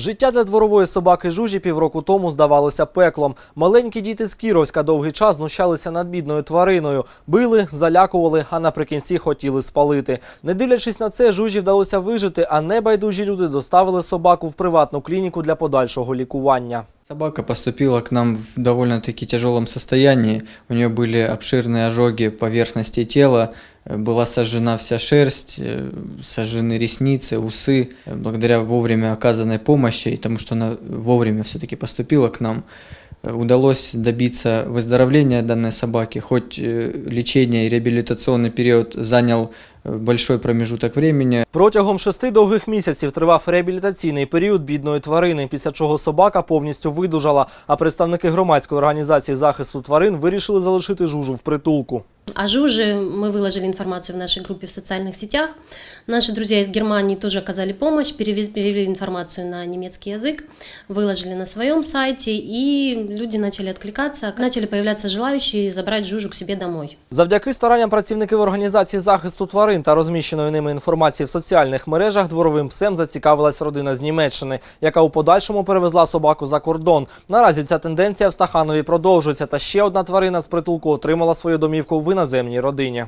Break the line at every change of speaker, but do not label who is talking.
Життя для дворової собаки Жужі півроку тому здавалося пеклом. Маленькі діти з Кіровська довгий час знущалися над бідною твариною, били, залякували, а наприкінці хотіли спалити. Не дивлячись на це, Жужі вдалося вижити, а небайдужі люди доставили собаку в приватну клініку для подальшого лікування.
Собака поступила к нам в довольно-таки тяжелом состоянии. У нее были обширные ожоги поверхности тела, э, была сожжена вся шерсть, э, сожжены ресницы, усы. Э, Благодаря вовремя оказанной помощи и тому, что она вовремя все-таки поступила к нам, э, удалось добиться выздоровления данной собаки. Хоть э, лечение и реабилитационный период занял э, большой промежуток времени,
Протягом шести довгих місяців тривав реабілітаційний період бідної тварини, після чого собака повністю видужала, а представники громадської організації захисту тварин вирішили залишити жужу в притулку.
О Жуже мы выложили информацию в нашей группе в социальных сетях. Наши друзья из Германии тоже оказали помощь, перевез- перевели информацию на немецкий язык, выложили на своем сайте, и люди начали откликаться, начали появляться желающие забрать Жужу к себе домой.
Завдяки старанням працівників організації захисту тварин та розміщеної ними інформації в соціальних мережах дворовим псем зацікавилась родина з Німеччини, яка у подальшому перевезла собаку за кордон. Наразі ця тенденція в Стаханові продовжується, та ще одна тварина з притулку отримала свою домівку в іноземній родині.